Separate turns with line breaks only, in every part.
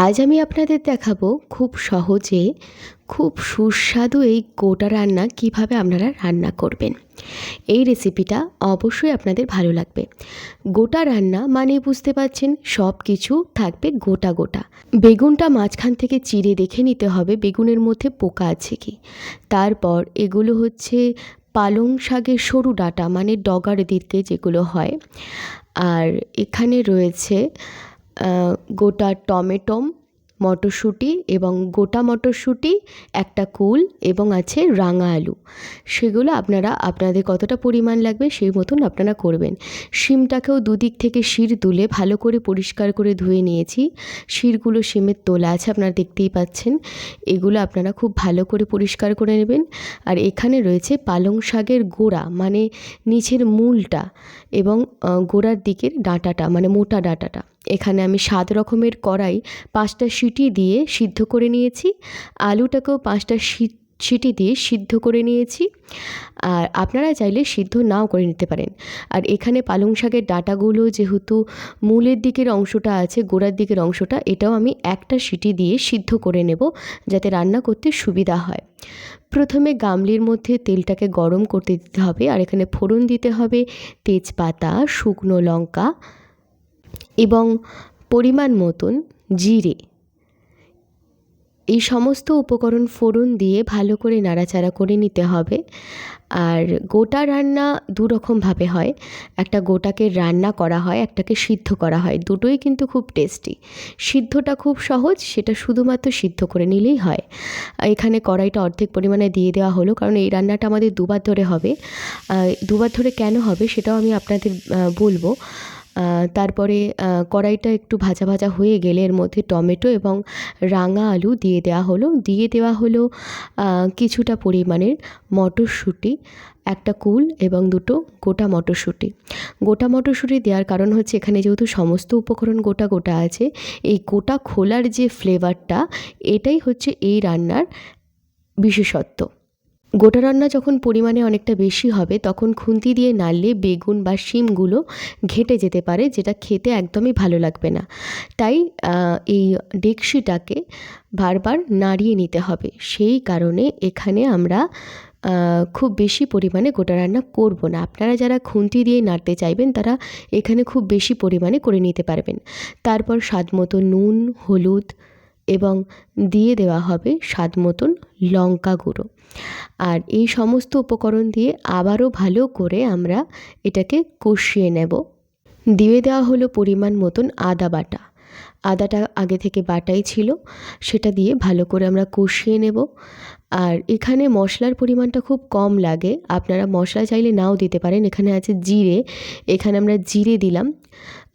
আজ আমি আপনাদের দেখাবো খুব সহজে, খুব সুস্বাদু এই গোটা রান্না কীভাবে আপনারা রান্না করবেন। এই রেসিপিটা অবশ্যই আপনাদের ভালো লাগবে। গোটা রান্না মানে বুঝতে পারছেন সব কিছু থাকবে গোটা গোটা। বেগুনটা মাঝখান থেকে চিড়ে দেখে নিতে হবে, বেগুনের মধ্যে পোকা আছে কি। তারপর এগুলো হচ্ছে পালং শাকের সরু ডাঁটা মানে ডগার দিতে যেগুলো হয়। আর এখানে রয়েছে গোটা টমেটম, মটরশুঁটি এবং গোটা মটরশুঁটি, একটা কুল এবং আছে রাঙা আলু। সেগুলো আপনারা, আপনাদের কতটা পরিমাণ লাগবে সেই মতন আপনারা করবেন। শিমটাকেও দুদিক থেকে শির তুলে ভালো করে পরিষ্কার করে ধুয়ে নিয়েছি। শিরগুলো শিমের তোলা আছে, আপনারা দেখতেই পাচ্ছেন। এগুলো আপনারা খুব ভালো করে পরিষ্কার করে নেবেন। আর এখানে রয়েছে পালং শাকের গোড়া মানে নিচের মূলটা এবং গোড়ার দিকের ডাঁটাটা মানে মোটা ডাঁটাটা। এখানে আমি সাত রকমের কড়াই পাঁচটা সিটি দিয়ে সিদ্ধ করে নিয়েছি। আলুটাকেও পাঁচটা সিটি দিয়ে সিদ্ধ করে নিয়েছি। আর আপনারা চাইলে সিদ্ধ নাও করে নিতে পারেন। আর এখানে পালং শাকের ডাঁটাগুলো যেহেতু মূলের দিকের অংশটা আছে, গোড়ার দিকের অংশটা, এটাও আমি একটা সিটি দিয়ে সিদ্ধ করে নেব যাতে রান্না করতে সুবিধা হয়। প্রথমে গামলির মধ্যে তেলটাকে গরম করতে দিতে হবে। আর এখানে ফোড়ন দিতে হবে তেজপাতা, শুকনো লঙ্কা এবং পরিমাণ মতন জিরে। এই সমস্ত উপকরণ ফোড়ন দিয়ে ভালো করে নাড়াচাড়া করে নিতে হবে। আর গোটা রান্না দু রকমভাবে হয়। একটা গোটাকে রান্না করা হয়, একটাকে সিদ্ধ করা হয়। দুটোই কিন্তু খুব টেস্টি। সিদ্ধটা খুব সহজ, সেটা শুধুমাত্র সিদ্ধ করে নিলেই হয়। এখানে কড়াইটা অর্ধেক পরিমাণে দিয়ে দেওয়া হলো, কারণ এই রান্নাটা আমাদের দুবার ধরে হবে। দুবার ধরে কেন হবে সেটাও আমি আপনাদের বলব। তারপরে কড়াইটা একটু ভাজা ভাজা হয়ে গেলে এর মধ্যে টমেটো এবং রাঙা আলু দিয়ে দেওয়া হলো। দিয়ে দেওয়া হলো কিছুটা পরিমাণের মটরশুঁটি, একটা কুল এবং দুটো গোটা মটরশুঁটি। গোটা মটরশুঁটি দেওয়ার কারণ হচ্ছে এখানে যেহেতু সমস্ত উপকরণ গোটা গোটা আছে, এই গোটা খোলার যে ফ্লেভারটা এটাই হচ্ছে এই রান্নার বিশেষত্ব। গোটা রান্না যখন পরিমাণে অনেকটা বেশি হবে, তখন খুন্তি দিয়ে নাড়লে বেগুন বা শিমগুলো ঘেটে যেতে পারে, যেটা খেতে একদমই ভালো লাগবে না। তাই এই ডেকসিটাকে বারবার নাড়িয়ে নিতে হবে। সেই কারণে এখানে আমরা খুব বেশি পরিমাণে গোটা রান্না করব না। আপনারা যারা খুন্তি দিয়ে নাড়তে চাইবেন, তারা এখানে খুব বেশি পরিমাণে করে নিতে পারবেন। তারপর স্বাদ মতো নুন, হলুদ এবং দিয়ে দেওয়া হবে স্বাদ মতন লঙ্কা গুঁড়ো। আর এই সমস্ত উপকরণ দিয়ে আবারও ভালো করে আমরা এটাকে কষিয়ে নেব। দিয়ে দেওয়া হলো পরিমাণ মতন আদা বাটা। আদাটা আগে থেকে বাটাই ছিল, সেটা দিয়ে ভালো করে আমরা কষিয়ে নেব। আর এখানে মশলার পরিমাণটা খুব কম লাগে, আপনারা মশলা চাইলে নাও দিতে পারেন। এখানে আছে জিরে, এখানে আমরা জিরে দিলাম।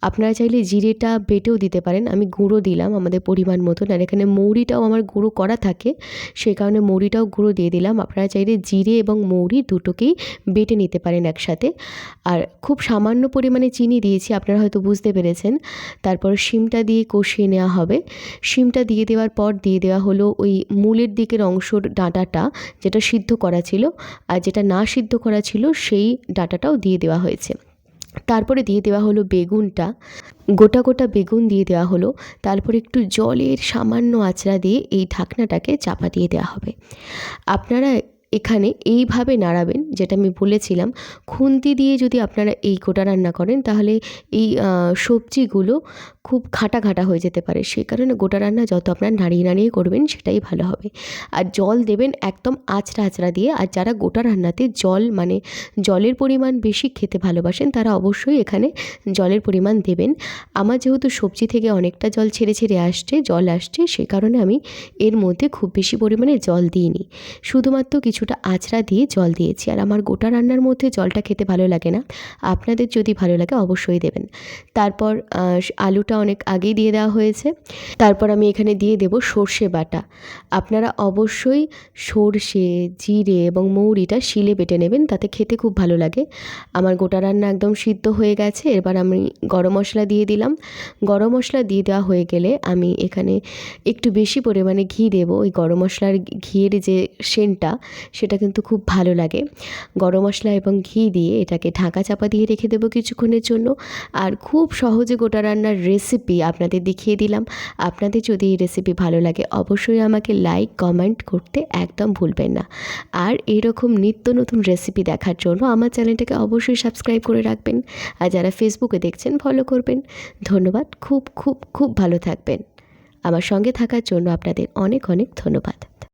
আপনারা চাইলে জিরেটা বেটেও দিতে পারেন। আমি গুঁড়ো দিলাম আমাদের পরিমাণ মতন। আর এখানে মৌরিটাও আমার গুঁড়ো করা থাকে। সেই কারণে মৌরিটাও গুঁড়ো দিয়ে দিলাম। আপনারা চাইলে জিরে এবং মৌরি দুটোকেই বেটে নিতে পারেন একসাথে। আর খুব সামান্য পরিমাণে চিনি দিয়েছি, আপনারা হয়তো বুঝতে পেরেছেন। তারপর শিমটা দিয়ে কষিয়ে নেওয়া হবে। শিমটা দিয়ে দেওয়ার পর দিয়ে দেওয়া হলো ওই মূলের দিকের অংশর ডাঁটাটা, যেটা সিদ্ধ করা ছিল। আর যেটা না সিদ্ধ করা ছিল, সেই ডাঁটাটাও দিয়ে দেওয়া হয়েছে। তারপরে দিয়ে দেওয়া হলো বেগুনটা। গোটা গোটা বেগুন দিয়ে দেওয়া হলো। তারপর একটু জলের সামান্য আঁচড়া দিয়ে এই ঢাকনাটাকে চাপা দিয়ে দেওয়া হবে। আপনারা এখানে এইভাবে নাড়াবেন, যেটা আমি বলেছিলাম। খুন্তি দিয়ে যদি আপনারা এই গোটা রান্না করেন, তাহলে এই সবজিগুলো খুব ঘাটা ঘাটা হয়ে যেতে পারে। সেই কারণে গোটা রান্না যত আপনার নাড়িয়ে নাড়িয়ে করবেন, সেটাই ভালো হবে। আর জল দেবেন একদম আঁচড়া আঁচড়া দিয়ে। আর যারা গোটা রান্নাতে জল মানে জলের পরিমাণ বেশি খেতে ভালোবাসেন, তারা অবশ্যই এখানে জলের পরিমাণ দেবেন। আমার যেহেতু সবজি থেকে অনেকটা জল ছেড়ে ছেড়ে আসছে, জল আসছে, সে কারণে আমি এর মধ্যে খুব বেশি পরিমাণে জল দিইনি। শুধুমাত্র কিছুটা আঁচড়া দিয়ে জল দিয়েছি। আর আমার গোটা রান্নার মধ্যে জলটা খেতে ভালো লাগে না। আপনাদের যদি ভালো লাগে অবশ্যই দেবেন। তারপর আলুটা অনেক আগেই দিয়ে দেওয়া হয়েছে। তারপর আমি এখানে দিয়ে দেব সর্ষে বাটা। আপনারা অবশ্যই সর্ষে, জিরে এবং মৌরিটা শিলে বেটে নেবেন, তাতে খেতে খুব ভালো লাগে। আমার গোটা রান্না একদম সিদ্ধ হয়ে গেছে। এবার আমি গরম মশলা দিয়ে দিলাম। গরম মশলা দিয়ে দেওয়া হয়ে গেলে আমি এখানে একটু বেশি পরিমাণে ঘি দেবো। ওই গরম মশলার ঘিয়ের যে সেন্টটা সেটা কিন্তু খুব ভালো লাগে। গরম মশলা এবং ঘি দিয়ে এটাকে ঢাকা চাপা দিয়ে রেখে দেবো কিছুক্ষণের জন্য। আর খুব সহজে গোটা রান্নার রেসিপি আপনাদের দেখিয়ে দিলাম। আপনাদের যদি এই রেসিপি ভালো লাগে, অবশ্যই আমাকে লাইক কমেন্ট করতে একদম ভুলবেন না। আর এরকম নিত্য নতুন রেসিপি দেখার জন্য আমার চ্যানেলটাকে অবশ্যই সাবস্ক্রাইব করে রাখবেন। আর যারা ফেসবুকে দেখছেন ফলো করবেন। ধন্যবাদ। খুব খুব খুব ভালো থাকবেন। আমার সঙ্গে থাকার জন্য আপনাদের অনেক অনেক ধন্যবাদ।